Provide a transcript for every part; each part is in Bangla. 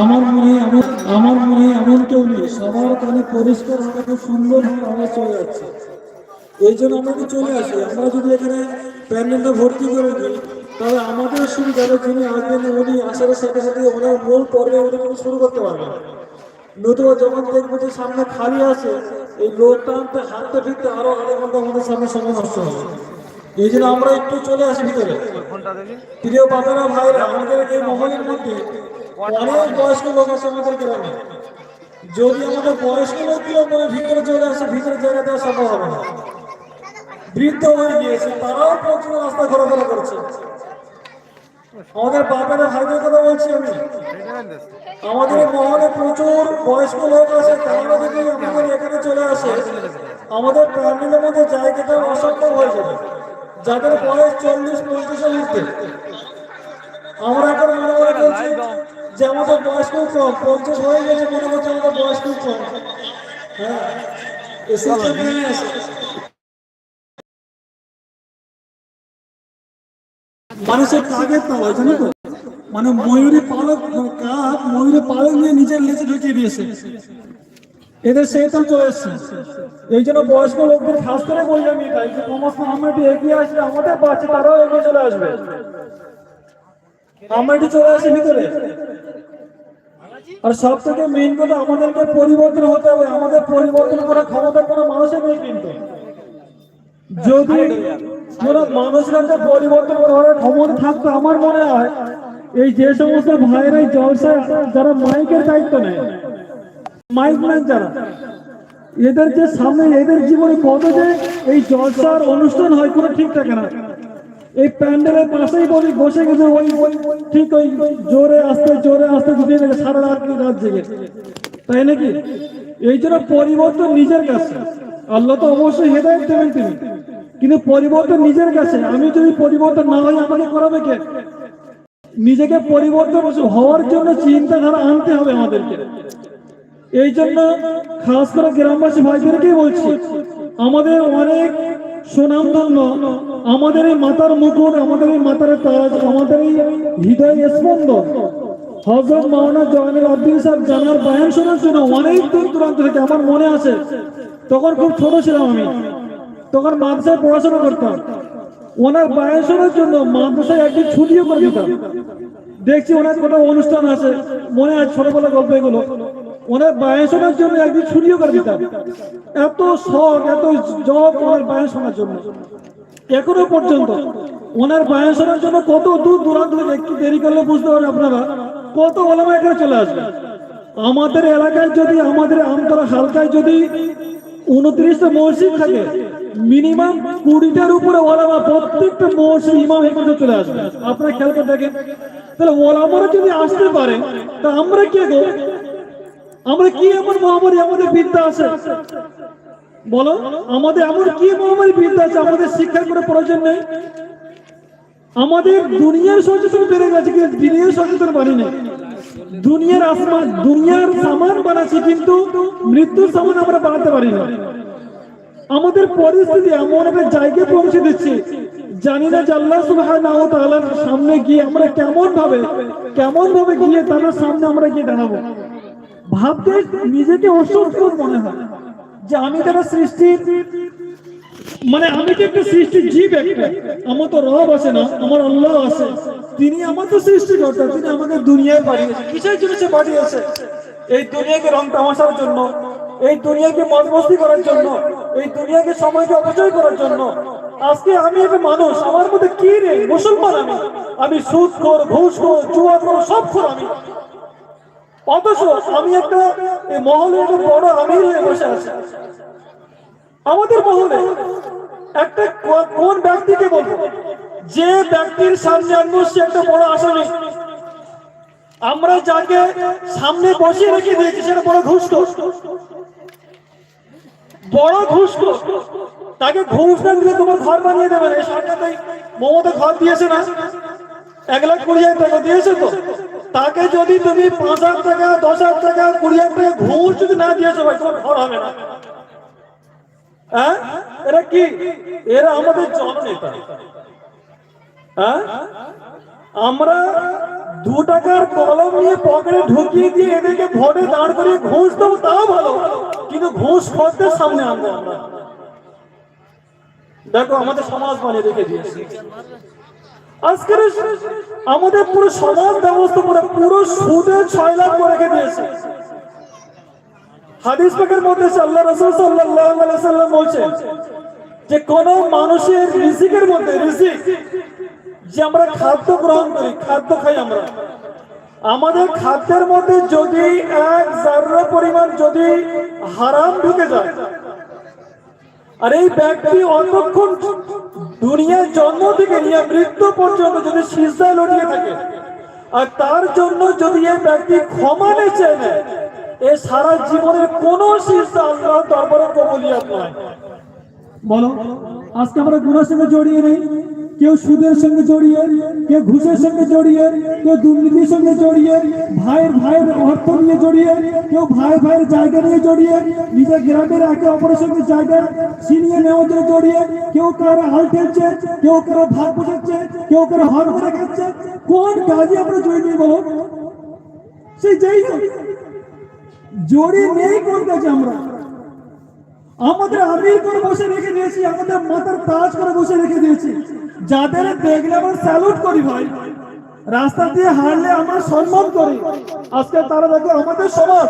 আমার মনে এমন মনে কেউ নেই। সবার কানে পরিষ্কার সুন্দর আওয়াজ চলে যাচ্ছে। এই জন্য আমরা কি চলে আসি, আমরা যদি এখানে প্যান্ডেলটা ভর্তি করে দিই তাহলে আমাদের সুবিধা হবে যিনি আসবেন, উনি আসার সাথে সাথে ওনার মূল পর্বে উনি শুরু করতে পারবেন নতুবা যখন দেখব যে সামনে খালি আছে এই লোক টানতে হাঁটতে ফিরতে আরও আধা ঘণ্টা আমাদের সামনে সময় নষ্ট হবে। এই জন্য আমরা একটু চলে আসি ভিতরে। প্রিয় বাবারা ভাইরা আমাদের এই মহলের মধ্যে অনেক বয়স্ক লোক আছে আমাদের গ্রামে। যদি আমাদের বয়স্ক লোকগুলো মনে ভিতরে চলে আসে ভিতরে জায়গা দেওয়া সম্ভব হবে না। বৃদ্ধ হয়ে গিয়েছে তারাও প্রচুর রাস্তা ঘোরাফেরা করছে। আমাদের বাপেরা ভাইদের কথা বলছি আমি। আমাদের মহলে প্রচুর বয়স্ক লোক আছে, তারা যদি আমাদের এখানে চলে আসে। আমাদের প্যান্ডেলের মধ্যে জায়গাটা অসম্ভব হয়ে যাবে। যাদের বয়স চল্লিশ পঞ্চাশের মধ্যে। আমরা এখন মনে মনে করছি যে আমাদের বয়স খুব কম পঞ্চাশ হয়ে গেছে মনে করছে আমাদের বয়স খুব কম। হ্যাঁ এসে মানুষের কাকের তাওয়া জানো তো। মানে ময়ূরী পালক কাক ময়ূরের পালক নিয়ে নিজের লেজে ঢুকিয়ে দিয়েছে। এদের সেইটাও চলে এসছে। এই জন্য বয়স্ক লোকদের খাস করে বললাম এটাই যে সমস্ত আমরা একটু এগিয়ে আসলে আমাদের বাচ্চা তারাও এগিয়ে চলে আসবে। আমরা চলে আসি ভিতরে। আর সব থেকে মেইন কথা, আমাদেরকে পরিবর্তন হতে হবে। আমাদের পরিবর্তন করার ক্ষমতা কোনো মানুষের নেই কিন্তু। যদি মানুষের একটা পরিবর্তন করার ক্ষমতা থাকতো আমার মনে হয় এই যে সমস্ত যারা মাইকের দায়িত্ব নেয়, মাইক ম্যান যারা, এদের যে সামনে, এদের জীবনে কত যে এই জলসার অনুষ্ঠান হয় কোনো ঠিক থাকে না। এই প্যান্ডেলের পাশেই বলি বসে গেছে ওই ঠিক ওই জোরে আসতে জোরে আসতে দুদিন থেকে সারা রাত রাত জেগে। তাই নাকি? এই জন্য পরিবর্তন নিজের কাছে। আল্লাহ তো অবশ্যই হেদায়ত দেবেন তিনি। কিন্তু পরিবর্তন নিজের কাছে। আমি যদি পরিবর্তন না হই আমাকে করাবে কে? নিজেকে পরিবর্তন হওয়ার জন্য চিন্তাধারা আনতে হবে আমাদেরকে। এই জন্য খাস করে গ্রামবাসী ভাইদেরকেই বলছি, আমাদের অনেক সুনামধন্য আমাদের এই মাতার মুকুট, আমাদের এই মাতার তাজ, আমাদের এই হৃদয় স্পন্দন। হজরত মাওলানা জয়নুল আব্দিন সাহেব জানার বয়ান শোনার জন্য অনেক দূর দূরান্ত থেকে আমার মনে আছে তখন খুব ছোট ছিলাম আমি। তখন মাদ্রাসায় পড়াশোনা করতাম। ওনার বয়ান শোনার জন্য মাদ্রাসায় একদিন ছুটিও করে দিতাম। দেখছি ওনার কোথাও অনুষ্ঠান আছে, মনে আছে ছোটবেলা গল্প এগুলো ওনার বায়ান জন্য একদিন ছুটিও করে দিতাম। এত শখ, এত জব ওনার বায়ান শোনার জন্য। এখনও পর্যন্ত ওনার বায়ান শোনার জন্য কত দূর দূরান্ত একটু দেরি করলে বুঝতে পারবেন আপনারা, কত ওলামা এখানে চলে আসবে। আমাদের এলাকায় যদি, আমাদের আমতলা হালকায় যদি উনত্রিশটা মসজিদ থাকে মিনিমাম কুড়িটার উপরে ওলামা প্রত্যেকটা মসজিদ ইমাম এখানে চলে আসবে। আপনারা খেয়াল করে দেখেন। তাহলে ওলামারা যদি আসতে পারে, তা আমরা কে গো? আমরা কি এমন মহামারী, আমাদের বিদ্যা আছে? বলো, আমাদের এমন কি মহামারী বিদ্যা আছে? আমাদের শিক্ষার কোনো প্রয়োজন নেই? আমাদের দুনিয়ার সচেতন বেড়ে গেছে কিন্তু দিনের সচেতন বাড়ি নেই। দুনিয়ার আসমান, দুনিয়ার সামান বানাচ্ছি কিন্তু মৃত্যুর সামান আমরা বানাতে পারি না। আমাদের পরিস্থিতি এমন একটা জায়গায় পৌঁছে দিচ্ছে। জানি না যে আল্লাহ সামনে গিয়ে আমরা কেমন ভাবে কেমন ভাবে গিয়ে তার সামনে আমরা গিয়ে দাঁড়াবো। ভাবতে নিজেকে অসুস্থ মনে হয় যে আমি তারা সৃষ্টি মানে আমি তো একটা সৃষ্টি জীব একটা। আমার তো রব আছে না, আমার আল্লাহ আছে। তিনি আমার তো সৃষ্টি সৃষ্টিকর্তা, তিনি আমাদের দুনিয়ায় পাঠিয়েছে কিসের জন্য সে পাঠিয়েছে এই দুনিয়াকে রং তামাশার জন্য, এই দুনিয়াকে মদমস্তি করার জন্য এই দুনিয়াকে সময়কে অপচয় করার জন্য। আজকে আমি একটা মানুষ, আমার মধ্যে কি রে মুসলমান আমি। আমি সুদ কর ঘুষ কর জুয়া কর সব কর আমি। অথচ আমি একটা মহলে একটা বড় আমির হয়ে বসে আছি। আমাদের মহলে একটা কোন ব্যক্তিকে বলব? যে ব্যক্তির সামনে আমি বসছি, একটা বড় আসামি। আমরা যাকে সামনে বসিয়ে রেখে দিয়েছি, সেটা বড় ঘুষ বড় ঘুষ তাকে ঘুষ না দিলে তোমার ঘর বানিয়ে দেবে না। এই সরকারটাই মমতা ঘর দিয়েছে না? এক লাখ কুড়ি হাজার টাকা দিয়েছে তো। তাকে যদি তুমি পাঁচ হাজার টাকা, দশ হাজার টাকা, কুড়ি হাজার টাকা ঘুষ যদি না দিয়েছ ভাই, তোমার ঘর হবে না। হ্যাঁ? এরা কি? এরা আমাদের জননেতা। হ্যাঁ? আমরা দু টাকার কলম নিয়ে পকেটে ঢুকিয়ে দিয়ে এদেরকে ভোটে দাঁড় করিয়ে ঘুষ দেবো, তাও ভালো। কিন্তু ঘুষ খরদের সামনে আনব আমরা। দেখো, আমাদের সমাজ বানিয়ে রেখে দিয়েছে। আজকের আমাদের পুরো সমাজ ব্যবস্থা পুরো পুরো সুদে ছয় লাখ করে রেখে দিয়েছে। হাদিস পাকের মধ্যে আল্লাহ রসুল সাল্লাল্লাহু আলাইহি সাল্লাম বলছেন যে কোন মানুষের রিজিকের মধ্যে রিজিক। যে আমরা খাদ্য গ্রহণ করি, খাদ্য খাই আমরা। আমাদের খাদ্যের মধ্যে যদি এক জাররা পরিমাণ যদি হারাম ঢুকে যায়, আর এই ব্যক্তি অতক্ষণ দুনিয়ার জন্ম থেকে নিয়ে মৃত্যু পর্যন্ত যদি সিজদায় লড়িয়ে থাকে, আর তার জন্য যদি এই ব্যক্তি ক্ষমা নেই চেয়ে নেয়, এ সারা জীবনের কোন সিজদা আল্লাহ দরবারে কবুলিয়াত নয় বলো, আজকে আমরা গুণার সঙ্গে জড়িয়ে নেই। কেউ সুদের সঙ্গে জড়িয়ে, কেউ ঘুষের সঙ্গে জড়িয়ে, কেউ দুর্নীতির সঙ্গে জড়িয়ে, ভাইয়ের ভাইয়ের অর্থ নিয়ে জড়িয়ে, কেউ ভাই ভাইয়ের জায়গা নিয়ে জড়িয়ে, নিজের গ্রামের একে অপরের সঙ্গে জায়গা ছিনিয়ে নেওয়ার জন্য জড়িয়ে, কেউ কারও হাল ঠেলছে কেউ কারও ভাগ বসাচ্ছে কেউ কারও হর করে খাচ্ছে। কোন কাজে আমরা জড়িয়ে নেই সেই যাই হোক। নেই কোন কাজে আমরা? আমাদের আমির করে বসে রেখে দিয়েছি, আমাদের মাথার তাজ করে বসে রেখে দিয়েছি। যাদের দেখলে আমরা স্যালুট করি ভাই, রাস্তা দিয়ে হাঁটলে আমরা সম্মান করি। আজকে তারা দেখো আমাদের সমাজ,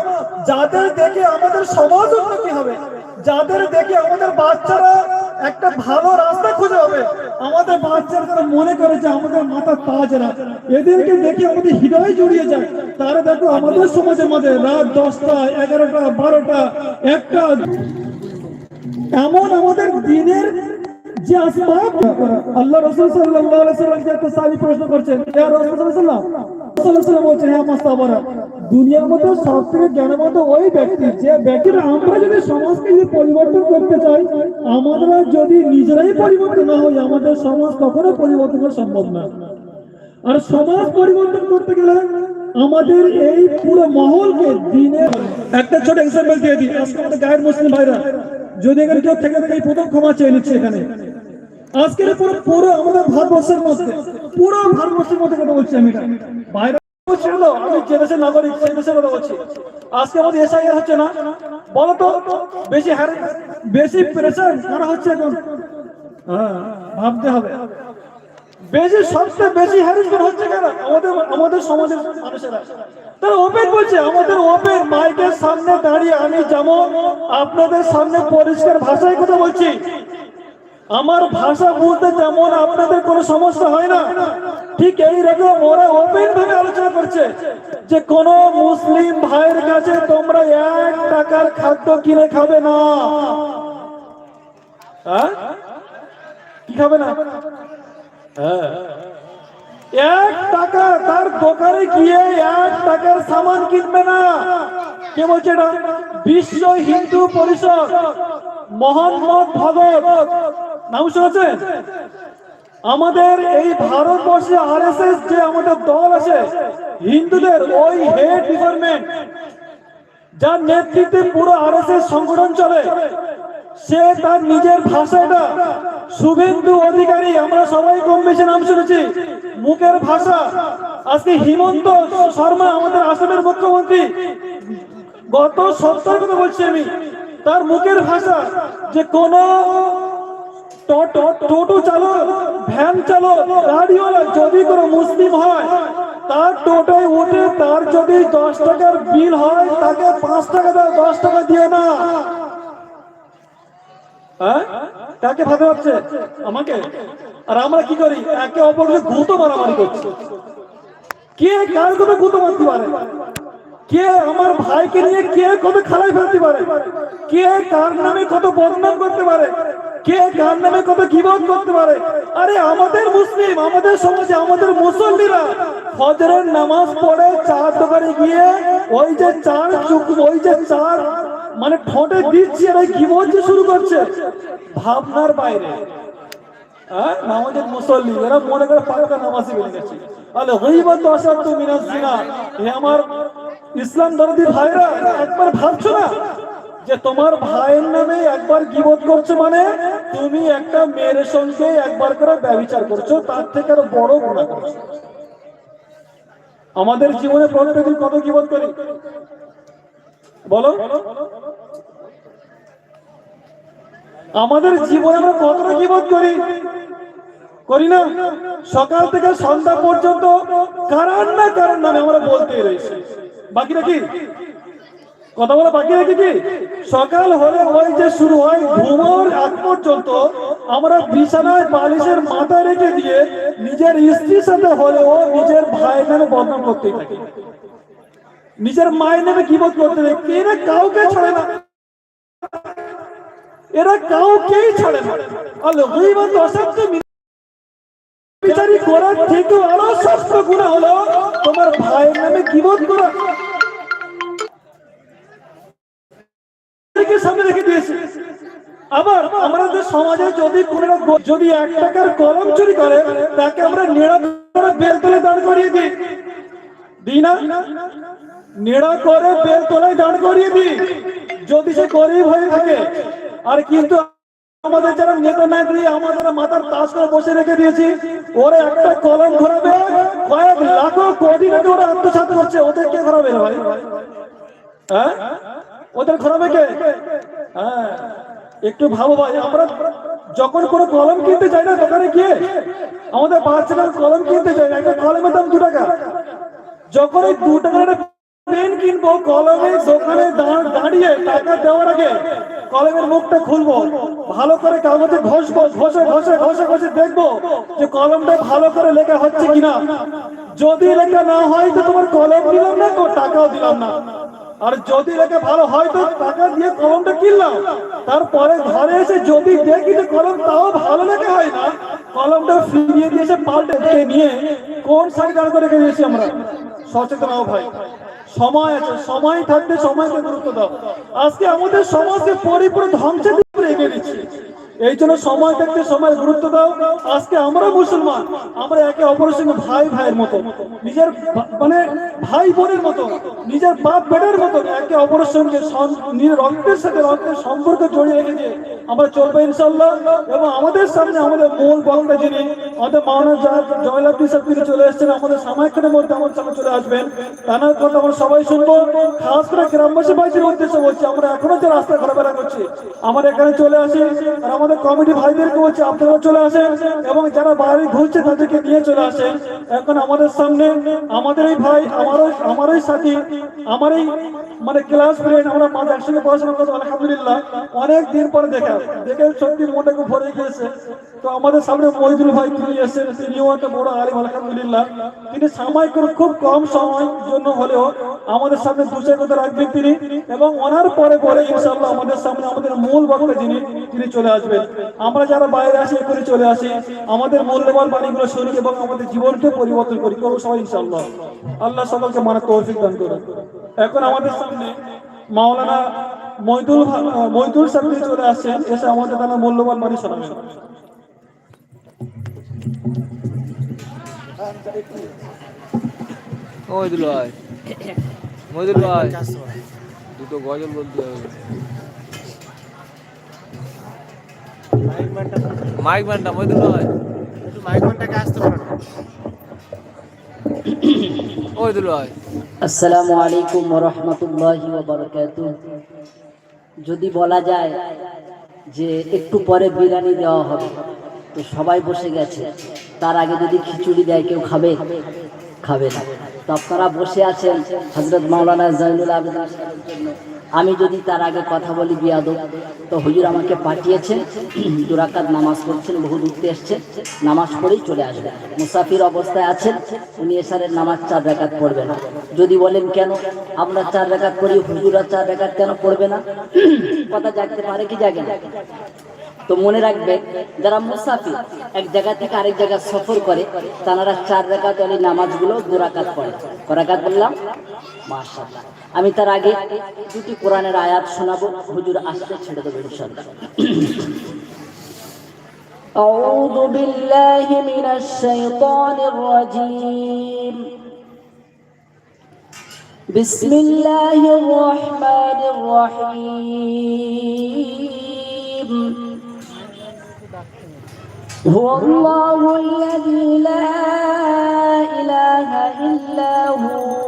যাদের দেখে আমাদের সমাজ উন্নতি হবে, যাদের দেখে আমাদের বাচ্চারা একটা ভালো রাস্তা খুঁজে হবে আমাদের বাচ্চারা মনে করে যে আমাদের মাথার তাজরা এদেরকে দেখে আমাদের হৃদয় জড়িয়ে যায়। তারা দেখো আমাদের সমাজের মধ্যে রাত দশটা, এগারোটা, বারোটা, একটা, এমন আমাদের দিনের যে আসবাব আল্লাহ রসুল সাল্লাল্লাহু আলাইহি সাল্লাম যে একটা সাহাবী প্রশ্ন করছেন, ইয়া রাসূল সাল্লাল্লাহু আলাইহি সাল্লাম বলছেন হ্যাঁ মাস্তাবরা দুনিয়ার মধ্যে সবথেকে জ্ঞানমত ওই ব্যক্তি, যে ব্যক্তিরা আমরা যদি সমাজকে যদি পরিবর্তন করতে চাই, আমরা যদি নিজেরাই পরিবর্তন না হই, আমাদের সমাজ কখনো পরিবর্তন করা সম্ভব না। আর সমাজ পরিবর্তন করতে গেলে আমাদের এই পুরো মহলকে দিনে একটা ছোট এক্সাম্পল দিয়ে দিই। আজকে আমাদের গায়ের মুসলিম ভাইরা, যদি এখানে কেউ থেকে থাকে প্রথম ক্ষমা চেয়ে নিচ্ছে এখানে। আজকের পুরো পুরো আমাদের ভারতবর্ষের মধ্যে, পুরো ভারতবর্ষের মধ্যে কথা বলছি আমি বাইরে হচ্ছে না, বলো তো, বেশি বেশি প্রেশার হচ্ছে হ্যাঁ ভাবতে হবে। বেশি, সবচেয়ে বেশি হচ্ছে আমাদের আমাদের সমাজের বলছে, আমাদের ওপেন মাইকের সামনে দাঁড়িয়ে আমি যেমন আপনাদের সামনে পরিষ্কার ভাষায় কথা বলছি আমার ভাষা বুঝতে যেমন আপনাদের কোনো সমস্যা হয় না। ঠিক এই রকম ওরা ওপেন ভাবে আলোচনা করছে যে কোন মুসলিম ভাইয়ের কাছে তোমরা এক টাকার খাদ্য কিনে খাবে না। হ্যাঁ? কি খাবে না? হ্যাঁ। এক টাকা তার দোকানে গিয়ে এক টাকার সামান কিনবে না। কে বলছে এটা? বিশ্ব হিন্দু পরিষদ, মোহাম্মদ ভগত নাম শুনেছেন? আমাদের এই ভারতবর্ষে আর এস এস যে আমাদের দল আছে, হিন্দুদের ওই হেড ডিপার্টমেন্ট, যার নেতৃত্বে পুরো আর এস এস সংগঠন চলে। সে তার নিজের ভাষাটা। শুভেন্দু অধিকারী, আমরা সবাই কম বেশি নাম শুনেছি। মুখের ভাষা। আজকে হিমন্ত শর্মা আমাদের আসামের মুখ্যমন্ত্রী। গত সপ্তাহ কথা বলছি আমি। তার মুখের ভাষা যে কোন টোটো চালক, ভ্যান চালক, গাড়িওয়ালা, যদি কোনো মুসলিম হয়, তার টোটোয় উঠে তার যদি দশ টাকার বিল হয়, তাকে পাঁচ টাকা দাও, দশ টাকা দিয়ে না। হ্যাঁ? কাকে ভাবে হচ্ছে আমাকে? আর আমরা কি করি? একে অপরকে গুঁতো মারামারি করছি। কে কার কথা গুঁতো মারতে পারে? কে আমার ভাইকে নিয়ে কে কত খারাপ ফেলতে পারে? কে কার নামে কত বদনাম করতে পারে? কে কার নামে কত গিবত করতে পারে? আরে আমাদের মুসলিম, আমাদের সমাজে, আমাদের মুসল্লিরা ফজরের নামাজ পড়ে চার দোকানে গিয়ে ওই যে চার ওই যে চার মানে ঠোঁটে দিচ্ছি আর কি বলছে? শুরু করছে। ভাবনার বাইরে। হ্যাঁ? নামাজের মুসল্লি মনে করে গীবত আমার ইসলাম একবার ভাবছ না? যে তোমার ভাইয়ের একবার গিবত করছ মানে? তুমি একটা মেয়ের সঙ্গে একবার করে ব্যবচার করছ, তার থেকে আরও বড় গুণা করছ। আমাদের জীবনে প্রত্যেকদিন কত জীবন করি? বলো। আমাদের জীবনে আমরা কতটা জীবন করি? করি না? সকাল থেকে সন্ধ্যা পর্যন্ত কারণ না কারণ নামে আমরা বলতেই রয়েছি। বাকি নাকি কথা বলা বাকি নাকি কি? সকাল হলে ওই যে শুরু হয় ঘুমোর আগ পর্যন্ত আমরা বিছানায় বালিশের মাথা রেখে দিয়ে নিজের স্ত্রীর সাথে হলেও নিজের ভাই নামে বদনাম করতেই থাকি। নিজের মায়ের নামে কি বোধ করতে থাকি কাউকে ছাড়ে না। এরা কাউকেই ছাড়ে না। বিচারি করার থেকে আরও শস্ত গুণা হলো তোমার ভাইয়ের নামে কিবোধ করা। সামনে রেখে দিয়েছে। আবার আমাদের সমাজে যদি কোন যদি এক টাকার কলম চুরি করে, তাকে আমরা নেড়া করে বেল তলে দাঁড় করিয়ে দিই। দিই নেড়া করে বেল তলায় দাঁড় করিয়ে দিই। যদি সে গরিব হয়ে থাকে আর কিন্তু আমাদের যারা নেতা নেত্রী আমাদের মাথার তাস করে বসে রেখে দিয়েছি, ওরা একটা কলম ঘোরাবে কয়েক লাখো কোটি টাকা ওরা আত্মসাৎ করছে, ওদের কে ঘোরাবে ভাই? হ্যাঁ? ওদের ঘোরাবে কে? হ্যাঁ। একটু ভাবো ভাই, আমরা যখন কোনো কলম কিনতে যাই না দোকানে গিয়ে, আমাদের বাচ্চারা কলম কিনতে যাই না, একটা কলমের দাম দু টাকা। যখন ওই দু টাকার পেন কিনবো, কলমে দোকানে দাঁড়িয়ে টাকা দেওয়ার আগে কলমের মুখটা খুলবো, ভালো করে কাগজে ঘষবো, ঘষে ঘষে ঘষে ঘষে দেখব যে কলমটা ভালো করে লেখা হচ্ছে কিনা। যদি লেখা না হয় তো তোমার কলম দিলাম না তো টাকাও দিলাম না। আর যদি লেখা ভালো হয় তো টাকা দিয়ে কলমটা কিনলাম। তারপরে ঘরে এসে যদি দেখি যে কলম তাও ভালো লেখা হয় না, কলমটা ফিরিয়ে দিয়ে এসে পাল্টে নিয়ে কোন সাইড দাঁড় করে রেখে দিয়েছি আমরা? সচেতন ভাই। সময় আছে, সময় থাকতে সময়কে গুরুত্ব দাও। আজকে আমাদের সমাজকে পরিপূর্ণ ধ্বংসের দিকে এগিয়ে দিচ্ছে। এই জন্য সময় থাকতে সময় গুরুত্ব দাও। আজকে আমরা মুসলমান, আমরা একে অপরের সঙ্গে ভাই ভাইয়ের মতো, নিজের মানে ভাই বোনের মতো, নিজের বাপ বেটার মতো একে অপরের সঙ্গে রক্তের সাথে রক্তের সম্পর্ক জড়িয়ে রেখে দিয়ে আমরা চলবো ইনশাল্লাহ এবং আমাদের সামনে আমাদের মূল বক্তা যিনি, আমাদের মাওনা জয়লাভ সাহেব তিনি চলে এসেছেন। আমাদের সামায়িকনের মধ্যে আমার সামনে চলে আসবেন। তার কথা আমরা সবাই শুনব। খাস করে গ্রামবাসী ভাইদের উদ্দেশ্যে বলছি, আমরা এখনও যে রাস্তা ঘোরাফেরা করছি, আমরা এখানে চলে আসি। আর কমিটি ভাইদেরকে বলছি, আপনারা চলে আসেন এবং যারা বাইরে ঘুরছে তাদেরকে নিয়ে চলে আসেন। এখন আমাদের সামনে আমাদের এই ভাই, আমারও, আমারই সাথী, আমারই মানে ক্লাস ফ্রেন্ড আমরা পাঁচ একসঙ্গে পড়াশোনা করতে আলহামদুলিল্লাহ। অনেক দিন পরে দেখা, দেখে সত্যি মনটা খুব ভরে গিয়েছে। তো আমাদের সামনে মহিদুল ভাই তিনি এসেছেন, তিনিও একটা বড় আলিম, আলহামদুলিল্লাহ। তিনি সাময়িক করে খুব কম সময়ের জন্য হলেও আমাদের সামনে দু চার কথা রাখবেন তিনি। এবং ওনার পরে পরে ইনশাআল্লাহ আমাদের সামনে আমাদের মূল বক্তা যিনি, তিনি চলে আসবেন। আমরা যারা বাইরে আসি করে চলে আসি। আমাদের মূল্যবান বাণীগুলো শুনি এবং আমাদের জীবনকে পরিবর্তন করি। করব সবাই ইনশাআল্লাহ। আল্লাহ সকলকে মানে তৌফিক দান করুন এখন আমাদের সামনে মাওলানা মইদুল ভা- মইদুল সাহেব চলে আসছেন। এসে আমাদের তারা মূল্যবান বাণী শোনাবেন। মহিদুল ভাই। মহিদুল ভাই। দুটো গজল বলতে হবে। মাইক ম্যানটা মহিদুল ভাই। মহিদুল ভাই। আসসালামু আলাইকুম রহমতুল্লাহি বারাকাতু যদি বলা যায় যে একটু পরে বিরিয়ানি দেওয়া হবে, তো সবাই বসে গেছে। তার আগে যদি খিচুড়ি দেয়, কেউ খাবে? খাবে না। তো আপনারা বসে আছেন হজরত মাওলানা জাইনুল আবেদিন জন্য। আমি যদি তার আগে কথা বলি বিয়াদব, তো হুজুর আমাকে পাঠিয়েছেন দুরাকাত নামাজ পড়ছেন বহু দূরতে এসছেন নামাজ পড়েই চলে আসবেন মুসাফির অবস্থায় আছেন, উনি এসারের নামাজ চার রাকাত পড়বে না। যদি বলেন কেন? আমরা চার রাকাত পড়ি হুজুরা চার রাকাত কেন পড়বে না? কথা জাগতে পারে কি জাগে না? তো মনে রাখবে, যারা মুসাফির, এক জায়গা থেকে আরেক জায়গায় সফর করে, তারা চার রাকাত অলি নামাজগুলো দু রাকাত পড়ে। করাকাত বললাম? মাশাআল্লাহ। আমি তার আগে দুটি কোরআনের আয়াত শোনাবো হুজুর আসতে ছেড়ে দেবো ইনশাআল্লাহ أعوذ بالله من الشيطان الرجيم بسم الله الرحمن الرحيم هو الله الذي لا إله إلا هو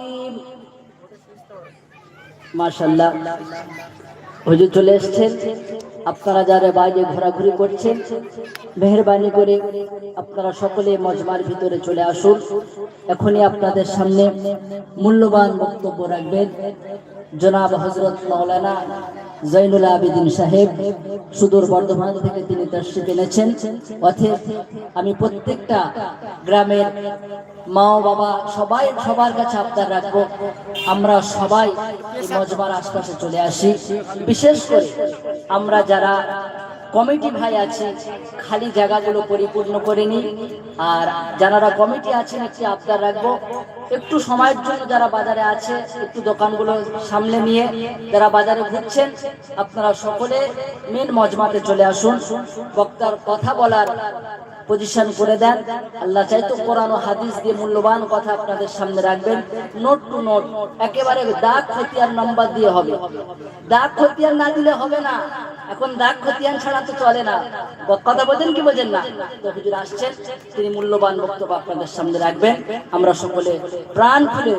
মাশাল্লাহ হুজুর চলে এসছেন। আপনারা যারা বাইরে ঘোরাঘুরি করছেন, মেহরবানি করে আপনারা সকলে মজমার ভিতরে চলে আসুন। এখনই আপনাদের সামনে মূল্যবান বক্তব্য রাখবেন। জনাব হজরত মৌলানা জৈনুল আবেদিন সাহেব, সুদূর বর্ধমান থেকে তিনি দর্শক এনেছেন। অথে আমি প্রত্যেকটা গ্রামের মা বাবা সবাই, সবার কাছে আবদার রাখব, আমরা সবাই মজবার আশপাশে চলে আসি। বিশেষ করে আমরা যারা কমিটি ভাই আছে, খালি জায়গাগুলো পরিপূর্ণ করে নিই। আর যারা কমিটি আছেন, একটি আবদার রাখব, একটু সময়ের জন্য যারা বাজারে আছে, একটু দোকানগুলো সামলে নিয়ে যারা বাজারে ঘুরছেন, আপনারা সকলে মেন মজমাতে চলে আসুন। বক্তার কথা বলার পজিশন করে দেন। আল্লাহ চাইতো কোরআন ও হাদিস দিয়ে মূল্যবান কথা আপনাদের সামনে রাখবেন। নোট টু নোট একেবারে দাগ, খতিয়ান নাম্বার দিয়ে হবে। দাগ, খতিয়ান না দিলে হবে না। এখন দাগ, খতিয়ান ছাড়া তো চলে না। কথা বলেন কি বোঝেন না? তো হুজুর আসছেন, তিনি মূল্যবান বক্তব্য আপনাদের সামনে রাখবেন। আমরা সকলে প্রাণ খুলে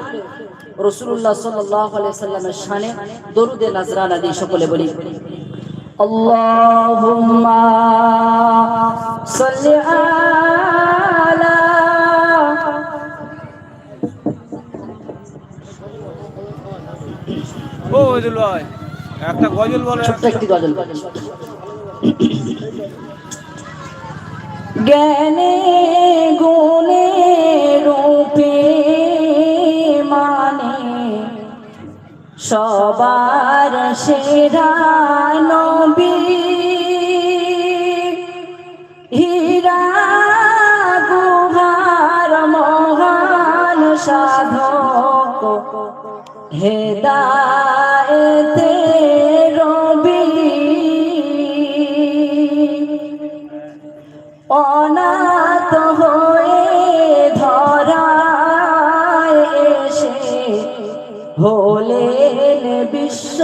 রসুল্লাহ সাল্লাহ সাল্লামের শানে দরুদে নাজরানা দিয়ে সকলে বলি। اللهم صل على ও ওইদুল ভাই একটা গজল বলে ছোট্ট একটি গজল জ্ঞানে গুণে রূপে মানে সবার সেরা নবী। হীরা গুহার মহান সাধক। হেদায়েতে বিশ্ব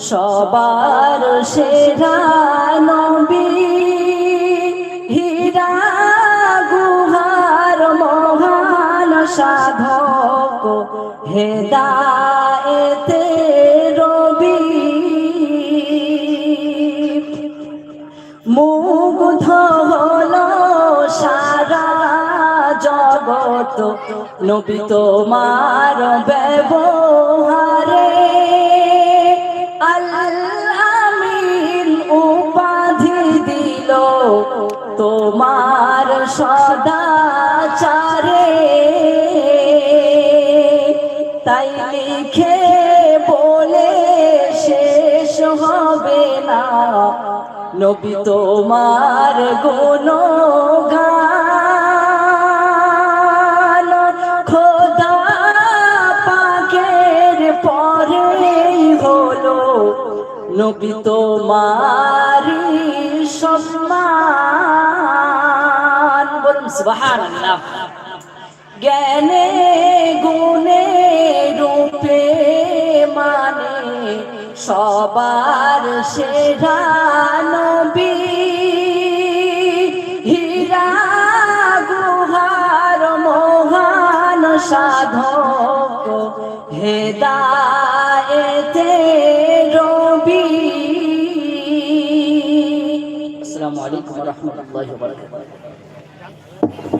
সবার সেরা নবী। হীরা, গুহার মহান সাধক। হেদায়েতে রবি। মুগ্ধ হলো সারা জগত। নবী তোমার ব্যবহারে তোমার সদাচারে। তাই লিখে বলে শেষ হবে না। নবী তোমার পরেই হলো নবী তোমারি জ্ঞানে গুণে রূপে মানে সবার সেরা নবী। হীরা গুহার মহান সাধক, হেদায়েতে রবি। আসসালামু আলাইকুম ওয়া রাহমাতুল্লাহি ওয়া বারাকাতুহু। Yeah.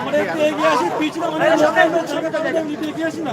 পিছনে এগিয়ে আসি পিছনে অনেক এগিয়ে আসি না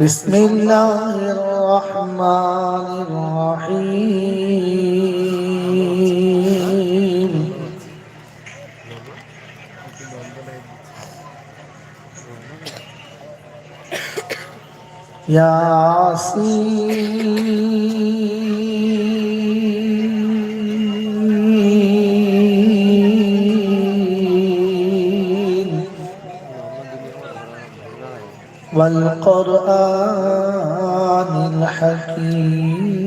بسم الله الرحمن الرحيم. ياسين والقرآن الحكيم.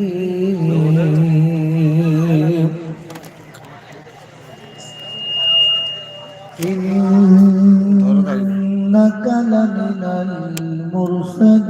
إنك لمن المرسلين.